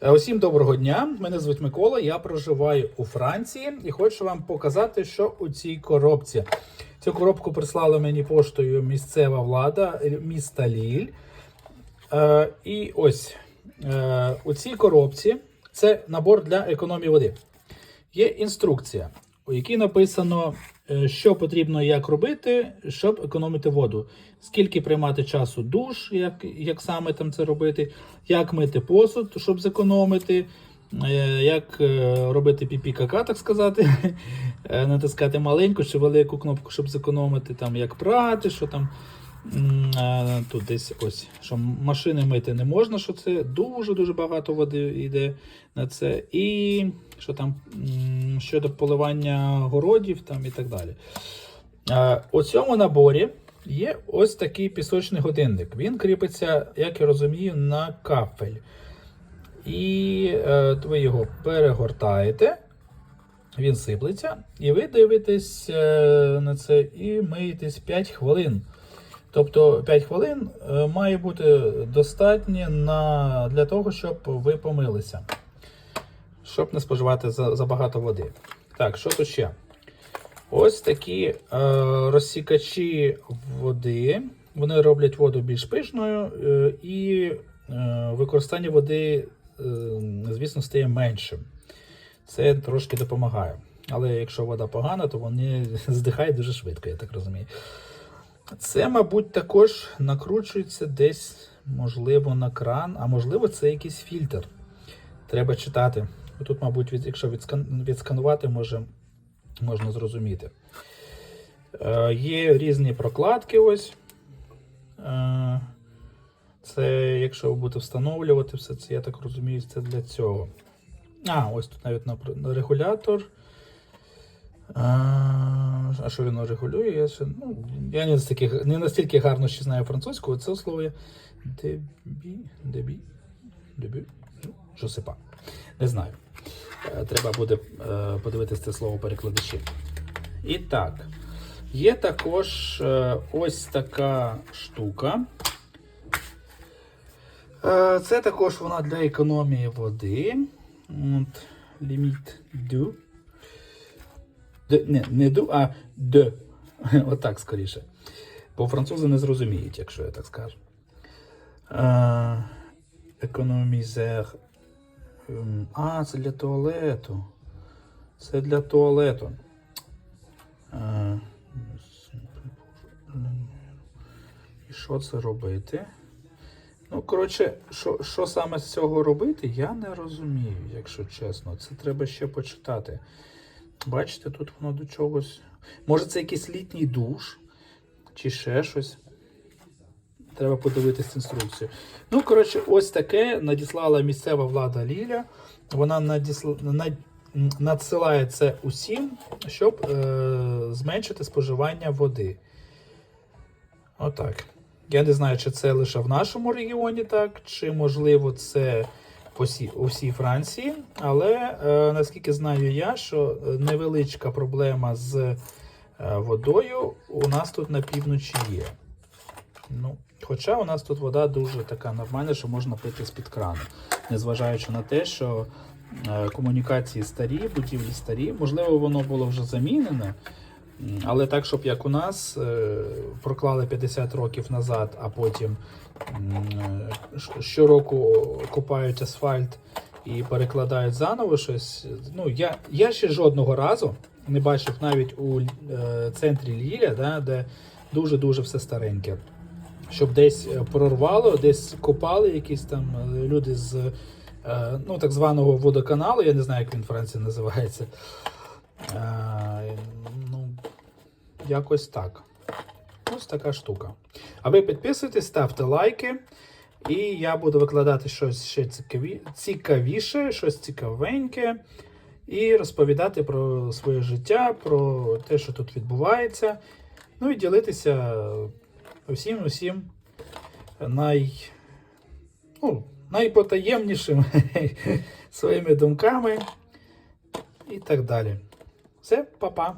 Е, Усім доброго дня. Мене звуть Микола. Я проживаю у Франції і хочу вам показати, що у цій коробці. Цю коробку прислала мені поштою місцева влада е, міста Ліль. Е, і ось е, у цій коробці це набор для економії води. Є інструкція, у якій написано, е, що потрібно як робити, щоб економити воду. Скільки приймати часу душ, як, як саме там це робити, як мити посуд, щоб зекономити, е, як е, робити піпі кака, так сказати, натискати маленьку чи велику кнопку, щоб зекономити, там, як прати, що там. Тут десь ось, що машини мити не можна, що це дуже-дуже багато води йде на це. І що там щодо поливання городів там і так далі. У цьому наборі є ось такий пісочний годинник. Він кріпиться, як я розумію, на кафель. І е, ви його перегортаєте, він сиплеться, і ви дивитесь е, на це і миєтесь 5 хвилин. Тобто 5 хвилин е, має бути достатньо на, для того, щоб ви помилися, щоб не споживати за, забагато води. Так, що тут ще? Ось такі е, розсікачі води. Вони роблять воду більш пишною, е, і е, використання води, е, звісно, стає меншим. Це трошки допомагає. Але якщо вода погана, то вони здихають дуже швидко, я так розумію. Це, мабуть, також накручується десь, можливо, на кран, а можливо, це якийсь фільтр. Треба читати. Тут, мабуть, від, якщо відскан, відсканувати, може, можна зрозуміти. Е, є різні прокладки ось. Е, це, якщо ви будете встановлювати все це, я так розумію, це для цього. А, ось тут навіть регулятор. А, що він регулює? Я, ще, ну, я не, настільки, не настільки гарно ще знаю французьку, це слово є дебі, дебі, дебі, ну, що сипа. Не знаю. Е, Треба буде е, подивитися це слово перекладачі. І так, є також е, ось така штука. Це також вона для економії води. От, ліміт ду. Д, не, не ду, а д. Отак скоріше. Бо французи не зрозуміють, якщо я так скажу. Економізер. А, це для туалету. Це для туалету. І що це робити? Ну, коротше, що, що саме з цього робити, я не розумію, якщо чесно. Це треба ще почитати. Бачите, тут воно до чогось. Може, це якийсь літній душ, чи ще щось. Треба подивитись інструкцію. Ну, коротше, ось таке надіслала місцева влада Ліля. Вона надісла... над... надсилає це усім, щоб е... зменшити споживання води. Отак. Я не знаю, чи це лише в нашому регіоні так, чи можливо це по всій, Франції. Але е, наскільки знаю я, що е, невеличка проблема з е, водою у нас тут на півночі є. Ну, хоча у нас тут вода дуже така нормальна, що можна пити з-під крану, незважаючи на те, що е, комунікації старі, будівлі старі, можливо, воно було вже замінене. Але так, щоб як у нас е, проклали 50 років назад, а потім е, щороку купають асфальт і перекладають заново щось. Ну, я, я ще жодного разу не бачив навіть у е, центрі Ліля, да, де дуже-дуже все стареньке. Щоб десь прорвало, десь копали якісь там люди з ну, так званого водоканалу, я не знаю, як він в Франції називається. Якось так. Ось така штука. А ви підписуйтесь, ставте лайки. І я буду викладати щось ще цікаві... цікавіше, щось цікавеньке. І розповідати про своє життя, про те, що тут відбувається. Ну і ділитися усім усім най... ну, найпотаємнішим своїми думками і так далі. Все, па-па.